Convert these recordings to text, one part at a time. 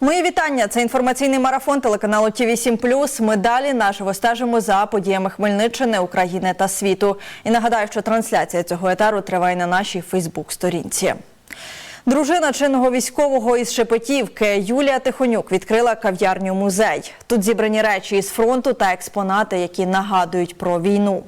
Мої вітання. Це інформаційний марафон телеканалу ТІВІ 7 Ми далі наживо стежимо за подіями Хмельниччини, України та світу. І нагадаю, що трансляція цього етеру триває на нашій Фейсбук-сторінці. Дружина чинного військового із Шепетівки Юлія Тихонюк відкрила кав'ярню музей. Тут зібрані речі із фронту та експонати, які нагадують про війну.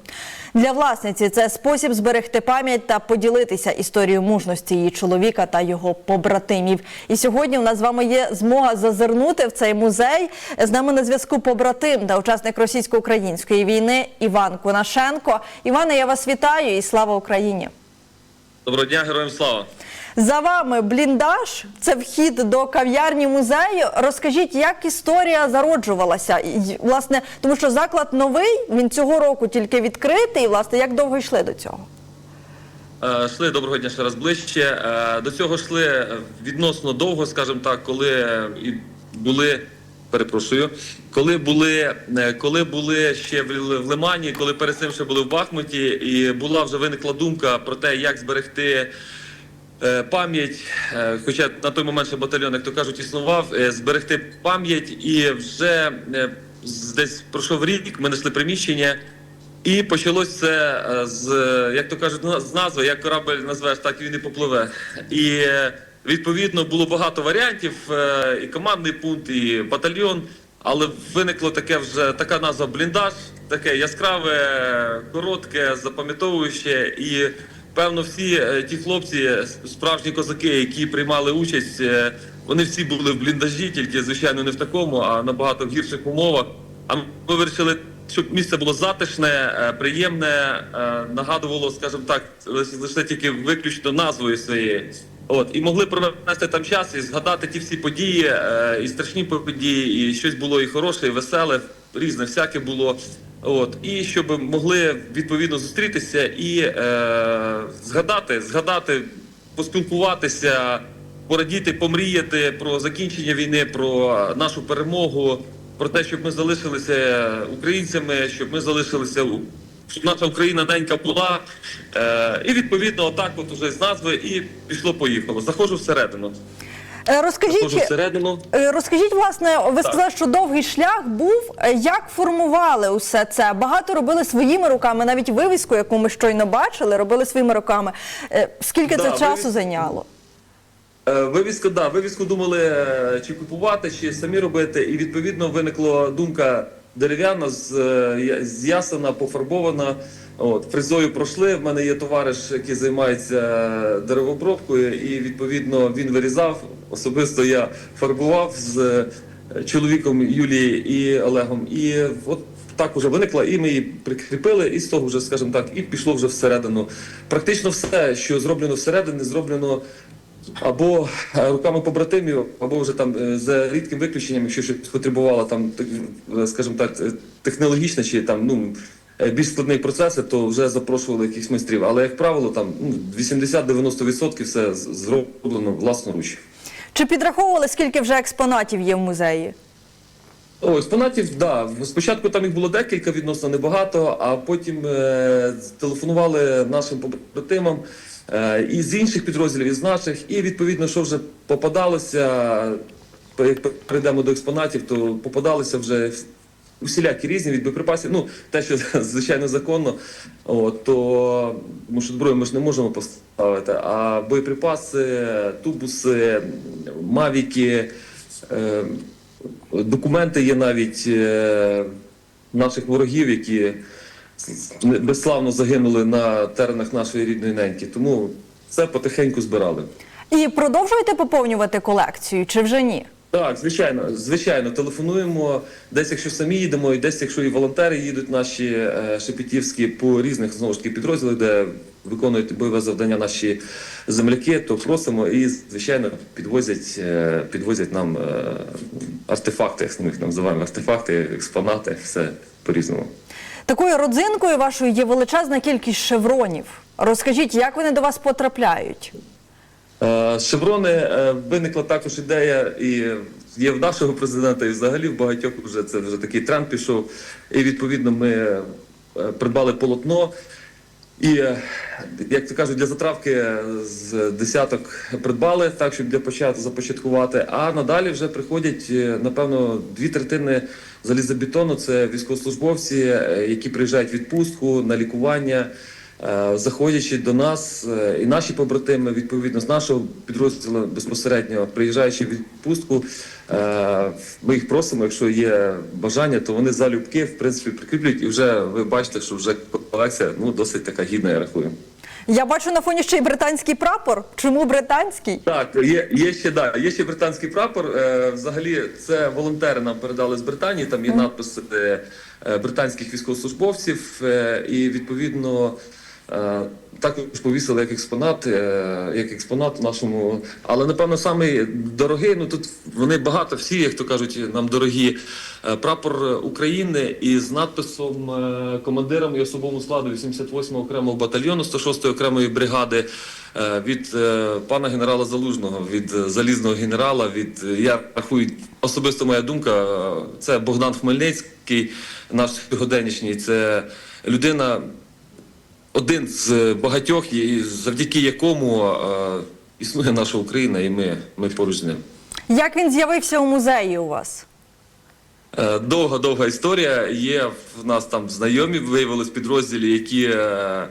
Для власниці це спосіб зберегти пам'ять та поділитися історією мужності її чоловіка та його побратимів. І сьогодні у нас з вами є змога зазирнути в цей музей. З нами на зв'язку побратим та учасник російсько-української війни Іван Конашенко. Іване, я вас вітаю і слава Україні! Доброго дня, героям слава. За вами бліндаж, це вхід до кав'ярні музею. Розкажіть, як історія зароджувалася? І, власне, тому що заклад новий, він цього року тільки відкритий. Власне, як довго йшли до цього? Е, Йшли доброго дня ще раз ближче. Е, До цього йшли відносно довго, скажімо так, коли е, були. Перепрошую, коли були, коли були ще в Лимані, коли перед цим ще були в Бахмуті, і була вже виникла думка про те, як зберегти пам'ять, е, хоча на той момент ще батальйон, як то кажуть, існував, е, зберегти пам'ять, і вже е, десь пройшов рік, ми знайшли приміщення. І почалось це е, з, е, як то кажуть, з назви, як корабель назвеш, так він і попливе. І е, відповідно було багато варіантів, е, і командний пункт, і батальйон. Але виникло таке вже така назва бліндаж, таке яскраве, е, коротке, запам'ятовуюче. І певно, всі е, ті хлопці, е, справжні козаки, які приймали участь, е, вони всі були в бліндажі, тільки звичайно не в такому, а набагато гірших умовах. А ми вирішили, щоб місце було затишне, приємне, нагадувало, скажімо так, лише тільки виключно назвою своєї. От і могли провести там час і згадати ті всі події, і страшні події, і щось було і хороше, і веселе, різне, всяке було. От і щоб могли відповідно зустрітися і е, згадати, згадати, поспілкуватися, порадіти, помріяти про закінчення війни, про нашу перемогу, про те, щоб ми залишилися українцями, щоб ми залишилися щоб наша Україна ненька була. Е, і відповідно, отак, от уже з назви, і пішло, поїхало. Заходжу всередину. Е, Розкажіть, всередину. е, розкажіть, власне, ви сказали, що довгий шлях був. Е, Як формували усе це? Багато робили своїми руками, навіть вивіску, яку ми щойно бачили, робили своїми руками. Скільки Да, це часу зайняло? Е, да, вивіску думали чи купувати, чи самі робити. І відповідно виникла думка дерев'яна з, я- з ясена, пофарбована. От, фрезою пройшли. В мене є товариш, який займається деревообробкою, і відповідно він вирізав. Особисто я фарбував з е, чоловіком Юлії і Олегом. І от так уже виникла, і ми її прикріпили, і з того вже, скажімо так, і пішло вже всередину. Практично все, що зроблено всередині, зроблено або е, руками побратимів, або вже там е, за рідким виключенням, якщо щось потребувало там, скажімо так, технологічно чи там ну. Більш складні процеси, то вже запрошували якихось майстрів. Але, як правило, там ну, 80-90% все з- зроблено власноруч. Чи підраховували, скільки вже експонатів є в музеї? О, експонатів, да. Спочатку там їх було декілька, відносно небагато, а потім е, телефонували нашим побратимам е, і з інших підрозділів, і з наших, і відповідно, що вже попадалося, як перейдемо до експонатів, то попадалися вже усілякі різні від боєприпасів. Ну, те, що звичайно законно, от, то тому що зброю ми ж не можемо поставити. А боєприпаси, тубуси, мавіки. Е, Документи є навіть е, наших ворогів, які безславно загинули на теренах нашої рідної неньки. Тому це потихеньку збирали. І продовжуєте поповнювати колекцію, чи вже ні? Так, звичайно, звичайно, телефонуємо. Десь, якщо самі їдемо, і десь, якщо і волонтери їдуть наші е, шепетівські по різних знову ж таки підрозділах, де виконують бойове завдання наші земляки, то просимо і звичайно підвозять, е, підвозять нам е, артефакти, ми їх називаємо артефакти, експонати, все по-різному. Такою родзинкою вашою є величезна кількість шевронів. Розкажіть, як вони до вас потрапляють? Е, Шеврони е, виникла також ідея, і є в нашого президента, і взагалі в багатьох вже це вже такий тренд пішов. І відповідно ми е, придбали полотно. І, як то кажуть, для затравки з десяток придбали, так, щоб для початку започаткувати. А надалі вже приходять, напевно, дві третини залізобетону. Це військовослужбовці, які приїжджають в відпустку на лікування. Е, Заходячи до нас, е, і наші побратими, відповідно, з нашого підрозділу безпосередньо приїжджаючи в відпустку, е, ми їх просимо, якщо є бажання, то вони залюбки в принципі прикріплюють, і вже ви бачите, що вже колекція ну досить така гідна, я рахую. Я бачу на фоні ще й британський прапор. Чому британський? Так, є, є ще да, є ще британський прапор. Е, взагалі, це волонтери нам передали з Британії. Там є надписи е, е, британських військовослужбовців, е, і відповідно. Е, Також повісили як експонат, е, як експонат нашому. Але напевно самий дорогий. Ну тут вони багато, всі, як то кажуть, нам дорогі. Е, Прапор України із надписом командирам і особовому складу 88-го окремого батальйону 106-ї окремої бригади від пана генерала Залужного, від залізного генерала. Від я рахую особисто моя думка. Це Богдан Хмельницький, наш сьогоденнішній. Це людина один з багатьох, завдяки якому е, існує наша Україна, і ми, ми поруч з ним. Як він з'явився у музеї у вас? Е, Довга довга історія. Є в нас там знайомі виявились підрозділі, які е, е,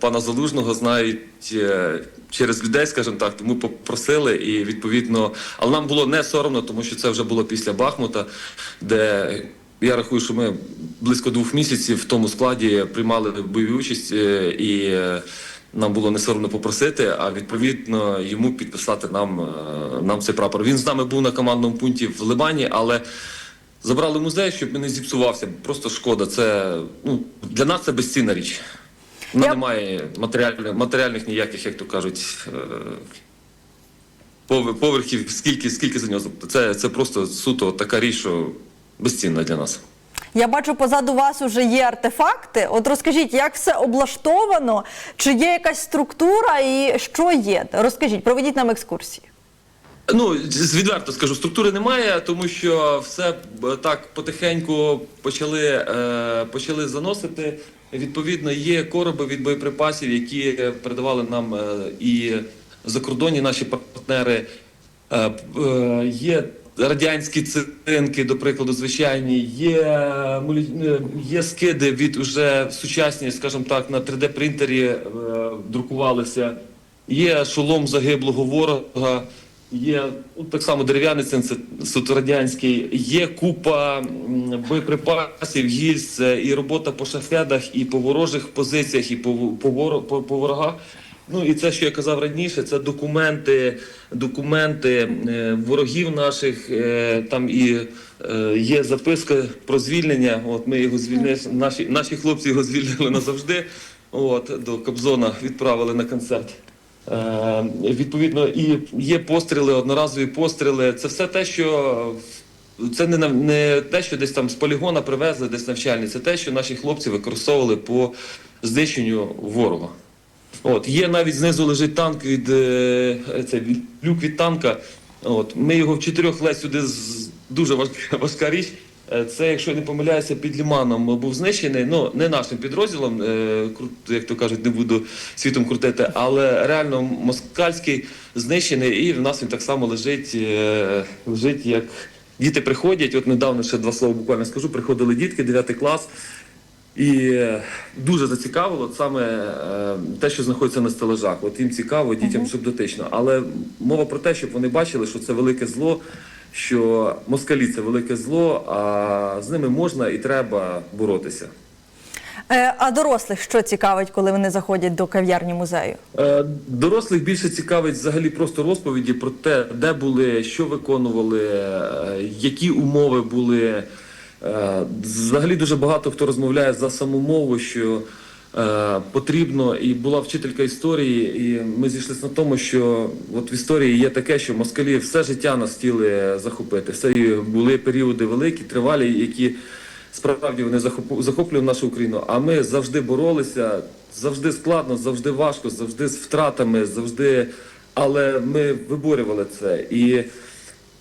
пана Залужного знають е, через людей, скажімо так. Тому попросили і відповідно, але нам було не соромно, тому що це вже було після Бахмута, де я рахую, що ми близько двох місяців в тому складі приймали бойову участь е, і. е, Нам було не соромно попросити, а відповідно йому підписати нам, е, нам цей прапор. Він з нами був на командному пункті в Лимані, але Забрали музей, щоб не зіпсувався. Просто шкода. Це ну для нас це безцінна річ. Вона Я- немає матеріальних, матеріальних ніяких, як то кажуть, поверхів, скільки, скільки за нього. Це, це просто суто така річ, що безцінна для нас. Я бачу, позаду вас уже є артефакти. От розкажіть, як все облаштовано, чи є якась структура і що є? Розкажіть, проведіть нам екскурсію. Ну, відверто скажу, структури немає, тому що все е, так потихеньку почали, е, почали заносити. Відповідно, є короби від боєприпасів, які передавали нам е, і закордонні наші партнери. Е, е, є радянські цинки, до прикладу, звичайні, є, е, є скиди від уже сучасні, скажімо так, на 3D-принтері е, друкувалися. Є шолом загиблого ворога. Є ну, так само дерев'яний цин, це суто радянський. Є купа боєприпасів, гільз і робота по шахедах, і по ворожих позиціях, і по, по, по, по ворогах. Ну і це, що я казав раніше, це документи, документи е, ворогів наших. Е, там і е, є записка про звільнення. От ми його звільнили. Наші, наші хлопці його звільнили назавжди. От до Кобзона відправили на концерт. Е, відповідно, і є постріли, одноразові постріли. Це все те, що це не, не те, що десь там з полігона привезли, десь навчальні. Це те, що наші хлопці використовували по знищенню ворога. От є навіть знизу лежить танк від е, це люк від танка. От ми його в чотирьох ледь сюди з дуже важка, важка річ. Е, Це, якщо я не помиляюся, під Ліманом був знищений. Ну не нашим підрозділом, е, як то кажуть, не буду світом крутити, але реально москальський знищений, і в нас він так само лежить, лежить як діти приходять. От недавно ще два слова буквально скажу. Приходили дітки, 9 клас. І дуже зацікавило саме е, те, що знаходиться на стелажах. От їм цікаво, дітям щоб дотично. Але мова про те, щоб вони бачили, що це велике зло, що москалі це велике зло, а з ними можна і треба боротися. Е, а дорослих що цікавить, коли вони заходять до кав'ярні музею? Е, Дорослих більше цікавить взагалі просто розповіді про те, де були, що виконували, які умови були. Е, Взагалі дуже багато хто розмовляє за саму мову, що е, потрібно, і була вчителька історії, і ми зійшлися на тому, що от в історії є таке, що москалі все життя нас хотіли захопити. Все були періоди великі, тривалі, які справді вони захоплювали нашу Україну. А ми завжди боролися, завжди складно, завжди важко, завжди з втратами, завжди. Але ми виборювали це. І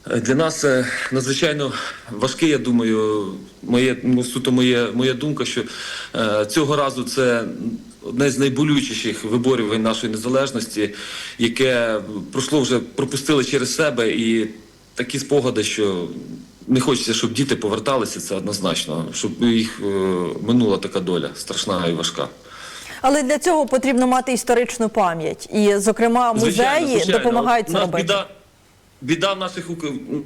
для нас надзвичайно важке, я думаю, моє, ну, суто моє, моя думка, що е, цього разу це одне з найболючіших виборювань нашої незалежності, яке пройшло вже пропустили через себе, і такі спогади, що не хочеться, щоб діти поверталися, це однозначно, щоб їх е, минула така доля страшна і важка. Але для цього потрібно мати історичну пам'ять. І, зокрема, музеї Звичайно, звичайно. допомагають це робити. Біда, в наших,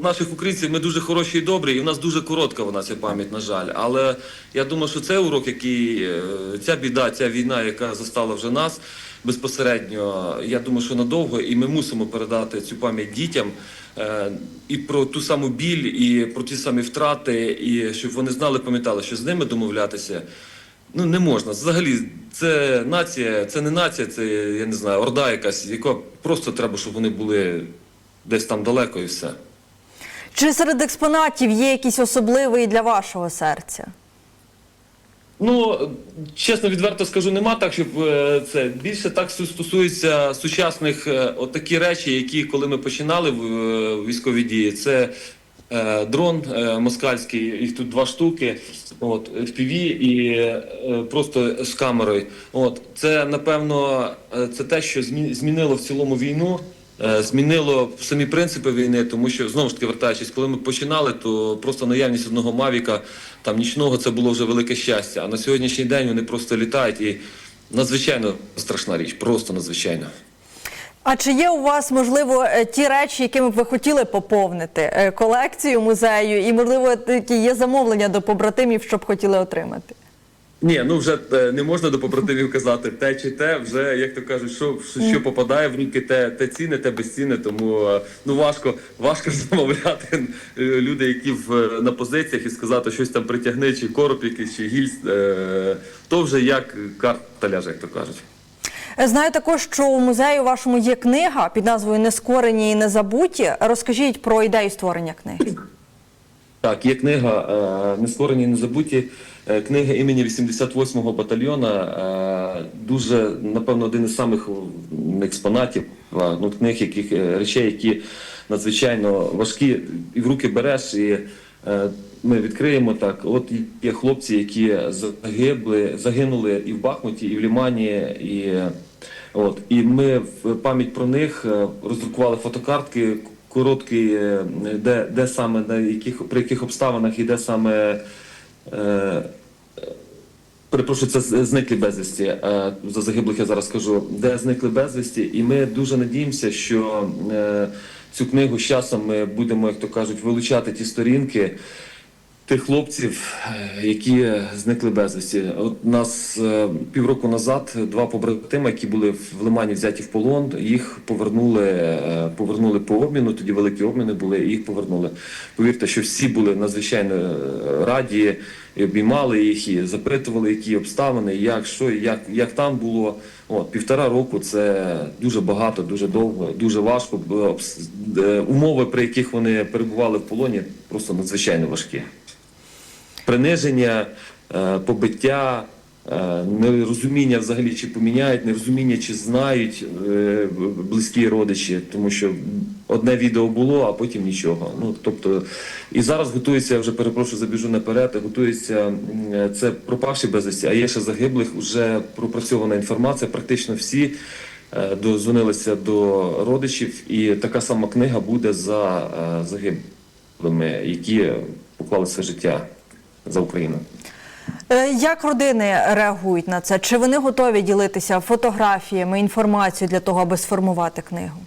наших українців, ми дуже хороші і добрі, і в нас дуже коротка вона ця пам'ять, на жаль. Але я думаю, що це урок, який е, ця біда, ця війна, яка застала вже нас безпосередньо, я думаю, що надовго, і ми мусимо передати цю пам'ять дітям. е, І про ту саму біль, і про ті самі втрати, і щоб вони знали, пам'ятали, що з ними домовлятися Ну не можна. Взагалі, це нація, це не нація, це я не знаю, орда якась, яка просто треба, щоб вони були десь там далеко і все. Чи серед експонатів є якийсь особливий для вашого серця? Ну, чесно, відверто скажу, нема так, щоб е, це більше так стосується сучасних е, от такі речі, які коли ми починали в е, військові дії, це е, дрон е, москальський, їх тут два штуки, от FPV і е, просто з камерою. От це напевно це те, що змінило в цілому війну. Е, Змінило самі принципи війни, тому що знову ж таки вертаючись, коли ми починали, то просто наявність одного мавіка там нічного це було вже велике щастя. А на сьогоднішній день вони просто літають і надзвичайно страшна річ, просто надзвичайно. А чи є у вас, можливо, е, ті речі, якими б ви хотіли поповнити е, колекцію музею, і, можливо, такі є замовлення до побратимів, щоб хотіли отримати? Ні, ну вже е, не можна до побратимів казати те чи те, вже як то кажуть, що, що, що попадає в руки, те, те ціни, те безцінне, тому е, ну важко, важко замовляти е, люди, які в, на позиціях і сказати щось там притягни, чи короб якийсь, чи гільз, то вже як карта ляже, як то кажуть. Знаю також, що у музеї вашому є книга під назвою Нескорені і незабуті. Розкажіть про ідею створення книги. Так, є книга Нескорені і незабуті. Е, Книга імені 88-го батальйона. е, Дуже, напевно, один із самих експонатів, е, ну, книг, яких речей, які надзвичайно важкі, і в руки береш, і ми відкриємо так. От є хлопці, які загибли, загинули і в Бахмуті, і в Лімані, і От і ми в пам'ять про них роздрукували фотокартки короткі, де, де саме на яких при яких обставинах і де саме. Е, Перепрошую, це зникли безвісті. Е, За загиблих я зараз скажу, де зникли безвісті, і ми дуже надіємося, що е, цю книгу з часом ми будемо, як то кажуть, вилучати ті сторінки тих хлопців, е, які зникли безвісті. От нас е, півроку назад два побратими, які були в Лимані взяті в полон, їх повернули, е, повернули по обміну. Тоді великі обміни були, і їх повернули. Повірте, що всі були надзвичайно раді, і обіймали їх і запитували, які обставини, як що, як, як там було. От півтора року це дуже багато, дуже довго, дуже важко. Умови, при яких вони перебували в полоні, просто надзвичайно важкі приниження, е, побиття, е, нерозуміння взагалі, чи поміняють, нерозуміння, чи знають е, близькі родичі, тому що одне відео було, а потім нічого. Ну тобто, і зараз готується, я вже перепрошую, забіжу наперед, готується це пропавші безвісті, а є ще загиблих, вже пропрацьована інформація, практично всі. Дозвонилися до родичів, і така сама книга буде за загиблими, які поклали своє життя за Україну. Е, Як родини реагують на це? Чи вони готові ділитися фотографіями, інформацією для того, аби сформувати книгу?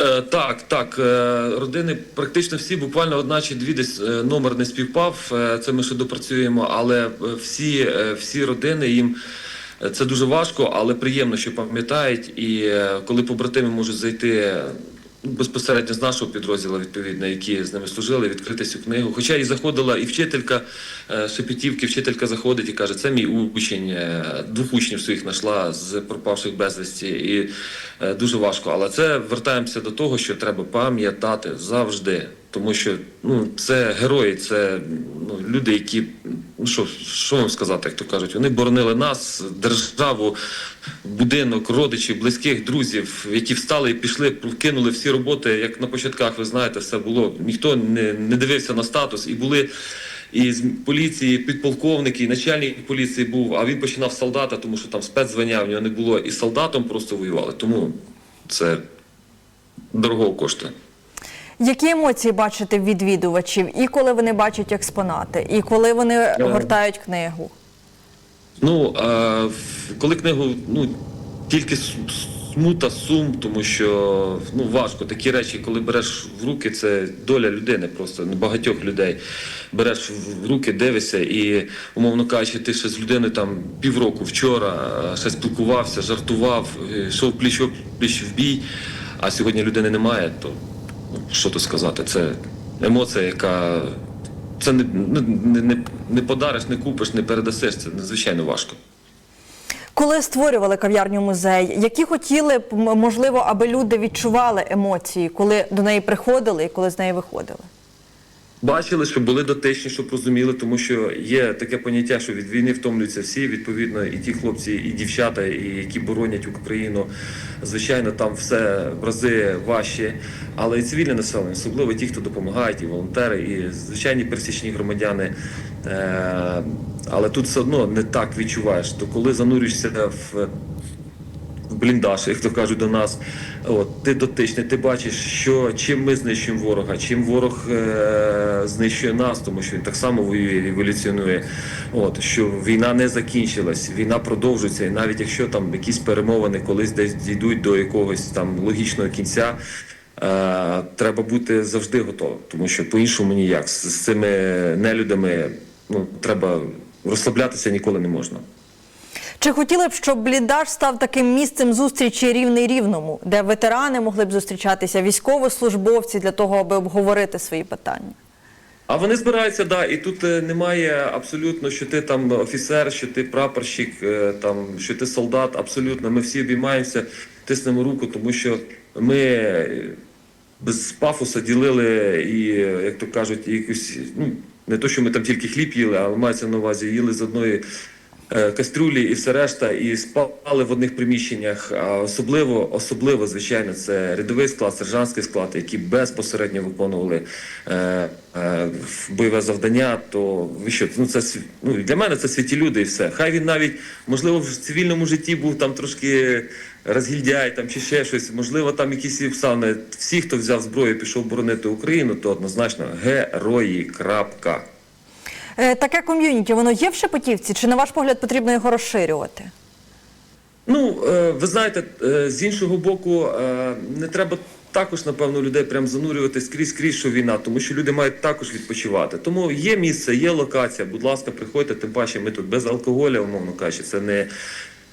Е, так, так. Е, родини практично всі, буквально одна чи дві десь номер не співпав. Це ми ще допрацюємо, але всі, всі родини їм. Це дуже важко, але приємно, що пам'ятають. І коли побратими можуть зайти безпосередньо з нашого підрозділу, відповідно, які з ними служили, відкрити цю книгу. Хоча і заходила і вчителька е, Шепетівки, вчителька заходить і каже, це мій учень, е, двох учнів своїх знайшла з пропавших безвісті. І е, дуже важко. Але це вертаємося до того, що треба пам'ятати завжди. Тому що ну, це герої, це ну, люди, які, що, що вам сказати, як то кажуть, вони боронили нас, державу, будинок, родичів, близьких, друзів, які встали і пішли, кинули всі роботи, як на початках, ви знаєте, все було. Ніхто не, не дивився на статус і були. і з поліції, підполковник, і начальник поліції був, а він починав з солдата, тому що там спецзвання в нього не було, і солдатом просто воювали. Тому це дорого коштує. Які емоції бачите відвідувачів, і коли вони бачать експонати, і коли вони гортають книгу? Ну, а, коли книгу, ну, тільки смута, сум, тому що ну, важко. Такі речі, коли береш в руки, це доля людини, просто ну, багатьох людей. Береш в руки, дивишся, і, умовно кажучи, ти ще з людиною там півроку вчора ще спілкувався, жартував, е, йшов пліч в бій, а сьогодні людини немає, то що тут сказати? Це емоція, яка. Це не, не, не, не подариш, не купиш, не передасиш. Це надзвичайно важко. Коли створювали кав'ярню музей, які хотіли б, можливо, аби люди відчували емоції, коли до неї приходили і коли з неї виходили? Бачили, що були дотичні, щоб розуміли, тому що є таке поняття, що від війни втомлюються всі. Відповідно, і ті хлопці, і дівчата, і які боронять Україну. Звичайно, там все в рази важче, але і цивільне населення, особливо ті, хто допомагають, і волонтери, і звичайні пересічні громадяни. Е, але тут все одно не так відчуваєш. То коли занурюєшся в бліндаж, як то кажуть до нас. От, ти дотичний, ти бачиш, що чим ми знищуємо ворога, чим ворог е- знищує нас, тому що він так само воює еволюціонує. От, що війна не закінчилась, війна продовжується, і навіть якщо там якісь перемовини колись десь дійдуть до якогось там логічного кінця. Е, треба бути завжди готовим, тому що по-іншому ніяк. З, цими нелюдами ну, треба розслаблятися ніколи не можна. Чи хотіли б, щоб бліндаж став таким місцем зустрічі рівний рівному, де ветерани могли б зустрічатися, військовослужбовці для того, аби обговорити свої питання? А вони збираються, да, і тут е, немає абсолютно, що ти там офіцер, що ти прапорщик, е, там що ти солдат. Абсолютно, ми всі обіймаємося, тиснемо руку, тому що ми е, без пафоса ділили і, як то кажуть, якусь, ну не то, що ми там тільки хліб їли, але мається на увазі, їли з одної кастрюлі і все решта, і спали в одних приміщеннях. А особливо, особливо, звичайно, це рядовий склад, сержантський склад, які безпосередньо виконували е, е, бойове завдання. То ви що, ну це ну, для мене це святі люди і все. Хай він навіть, можливо, в цивільному житті був там трошки розгільдяй там чи ще щось. Можливо, там якісь обставини. Всі, хто взяв зброю, пішов боронити Україну, то однозначно герої. Крапка. Е, Таке ком'юніті, воно є в Шепетівці, чи на ваш погляд потрібно його розширювати? Ну, е, ви знаєте, е, з іншого боку, не треба також, напевно, людей прям занурювати скрізь скрізь, що війна, тому що люди мають також відпочивати. Тому є місце, є локація. Будь ласка, приходьте. Тим паче, ми тут без алкоголя, умовно кажучи, це не.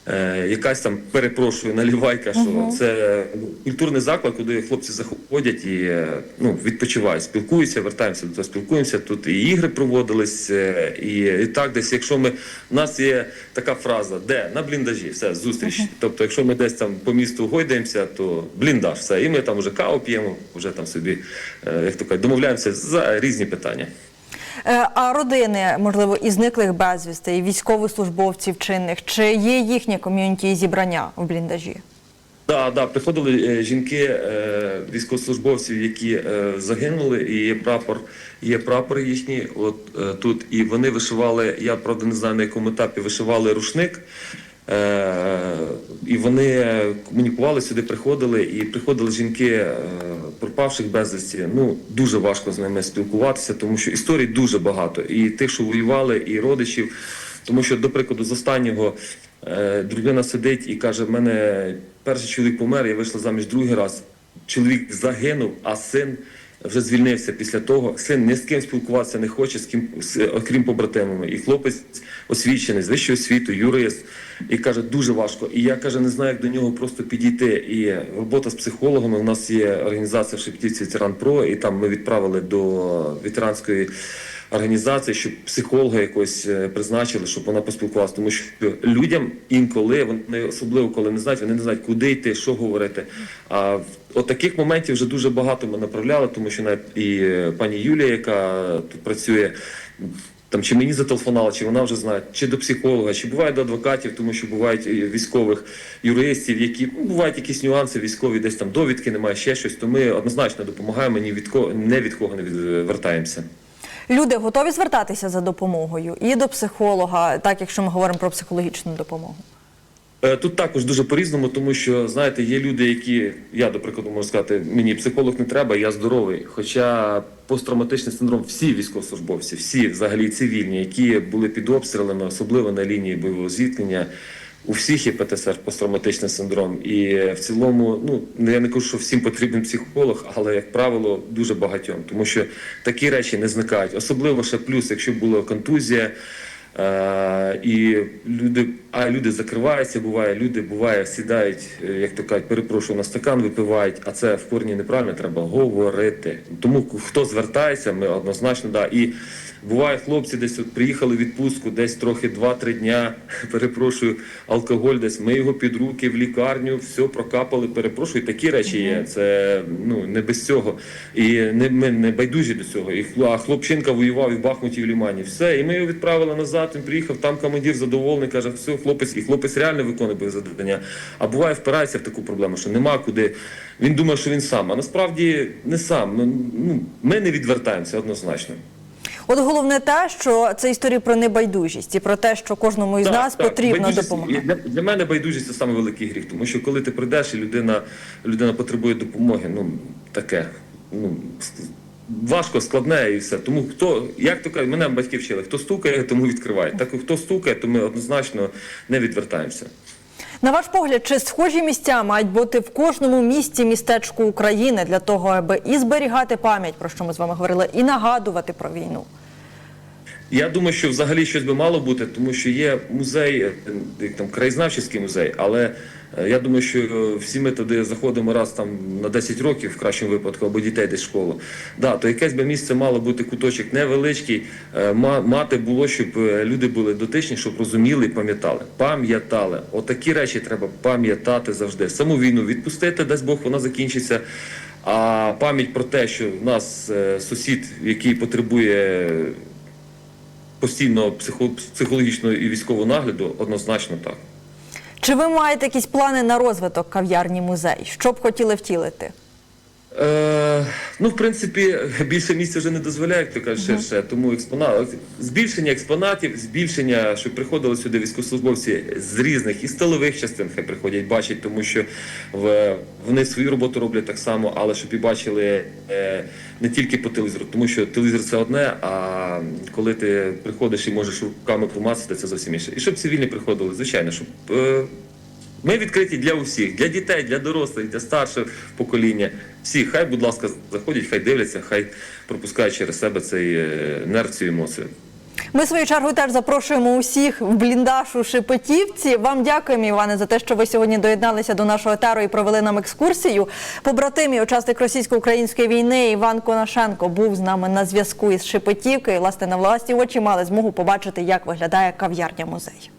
Е, Якась там перепрошую наливайка, що це ну, культурний заклад, куди хлопці заходять і е, ну, відпочивають, спілкуються, вертаємося до того, спілкуємося. Тут і ігри проводились, е, і, і так десь. Якщо ми у нас є така фраза, де на бліндажі, все зустріч. Тобто, якщо ми десь там по місту гойдаємося, то бліндаж, все, і ми там вже каву п'ємо, вже там собі, як то кажуть, домовляємося за різні питання. Е, А родини, можливо, і зниклих безвісти, і військовослужбовців чинних, чи є їхнє ком'юніті зібрання в бліндажі? Да, да, приходили е, жінки е, військовослужбовців, які загинули, і є прапор, є прапор їхній. От тут, і вони вишивали. Я правда не знаю на якому етапі вишивали рушник. Е, і вони комунікували сюди, приходили, і приходили жінки е, пропавших безвісті. Ну дуже важко з ними спілкуватися, тому що історій дуже багато. І тих, що воювали, і родичів. Тому що, до прикладу, з останнього е, дружина сидить і каже: в мене перший чоловік помер, я вийшла заміж другий раз. Чоловік загинув, а син вже звільнився після того. Син ні з ким спілкуватися не хоче, з ким з- окрім побратимами. І хлопець освічений з вищою освітою, юрист, і каже, дуже важко. І я каже, не знаю, як до нього просто підійти. І робота з психологами. У нас є організація в Шептівці Ветеран Про, і там ми відправили до ветеранської організації, щоб психолога якось е, призначили, щоб вона поспілкувалася. Тому що людям інколи вони особливо коли не знають, вони не знають, куди йти, що говорити. А от таких моментів вже дуже багато ми направляли, тому що навіть і е, пані Юлія, яка тут працює. Там чи мені зателефонували, чи вона вже знає, чи до психолога, чи буває до адвокатів, тому що бувають військових юристів, які ну, бувають якісь нюанси військові, десь там довідки немає, ще щось. То ми однозначно допомагаємо, ні від кого не від кого не відвертаємося. Люди готові звертатися за допомогою і до психолога, так якщо ми говоримо про психологічну допомогу. Е, Тут також дуже по-різному, тому що знаєте, є люди, які я, до прикладу, можу сказати, мені психолог не треба, я здоровий. Хоча посттравматичний синдром, всі військовослужбовці, всі взагалі цивільні, які були під обстрілами, особливо на лінії бойового зіткнення. У всіх є ПТСР посттравматичний синдром, і в цілому, ну я не кажу, що всім потрібен психолог, але як правило, дуже багатьом, тому що такі речі не зникають. Особливо ще плюс, якщо була контузія. Е, і люди, а люди закриваються, буває, люди буває, сідають, е, як то кажуть, перепрошую на стакан, випивають, а це в корні неправильно, треба говорити. Тому хто звертається, ми однозначно да. І буває, хлопці десь от приїхали в відпустку, десь трохи 2-3 дня, перепрошую, алкоголь десь. Ми його під руки в лікарню, все прокапали, перепрошую. Такі речі є. Це ну не без цього. І не ми не байдужі до цього. І а хлопчинка воював і в Бахмуті, і в Лімані. Все, і ми його відправили назад. Він приїхав. Там командир задоволений, каже, все, хлопець, і хлопець реально виконує бойове завдання. А буває, впирається в таку проблему, що нема куди. Він думає, що він сам. А насправді не сам. Ну, ну ми не відвертаємося однозначно. От головне те, що це історія про небайдужість і про те, що кожному із Так, нас так. Байдужість- допомога. Для, для мене байдужість це саме великий гріх, тому що коли ти прийдеш і людина, людина потребує допомоги, ну таке, ну важко, складне і все. Тому хто, як то кажуть, мене батьки вчили, хто стукає, тому відкриває. Так хто стукає, то ми однозначно не відвертаємося. На ваш погляд, чи схожі місця мають бути в кожному місті містечку України для того, аби і зберігати пам'ять, про що ми з вами говорили, і нагадувати про війну? Я думаю, що взагалі щось би мало бути, тому що є музей, е, як там краєзнавчий музей, але я думаю, що е, всі ми туди заходимо раз там на 10 років, в кращому випадку, або дітей десь в школу. Да, то якесь би місце мало бути куточок невеличкий, е, мати було, щоб е, люди були дотичні, щоб розуміли і пам'ятали. Пам'ятали. Отакі речі треба пам'ятати завжди. Саму війну відпустити, дасть Бог, вона закінчиться. А пам'ять про те, що в нас е, сусід, який потребує постійно психо, психологічного і військового нагляду, однозначно так. Чи ви маєте якісь плани на розвиток кав'ярні музей? Що б хотіли втілити? Е, ну, в принципі, більше місця вже не дозволяє, як кажуть, ще, ще. Тому експонат, збільшення експонатів, збільшення, щоб приходили сюди військовослужбовці з різних і столових частин, хай приходять, бачать, тому що в, вони свою роботу роблять так само, але щоб і бачили е, не тільки по телевізору, тому що телевізор це одне, а коли ти приходиш і можеш руками помацати, це зовсім інше. І щоб цивільні приходили, звичайно, щоб. Е, ми відкриті для усіх, для дітей, для дорослих, для старшого покоління. Всі, хай, будь ласка, заходять, хай дивляться, хай пропускають через себе цей е, нерв, цю емоцію. Ми в свою чергу теж запрошуємо усіх в бліндаж у Шепетівці. Вам дякуємо, Іване, за те, що ви сьогодні доєдналися до нашого етеру і провели нам екскурсію. Побратим і учасник російсько-української війни Іван Конашенко був з нами на зв'язку із Шепетівки. Власне, на власні очі мали змогу побачити, як виглядає кав'ярня музей.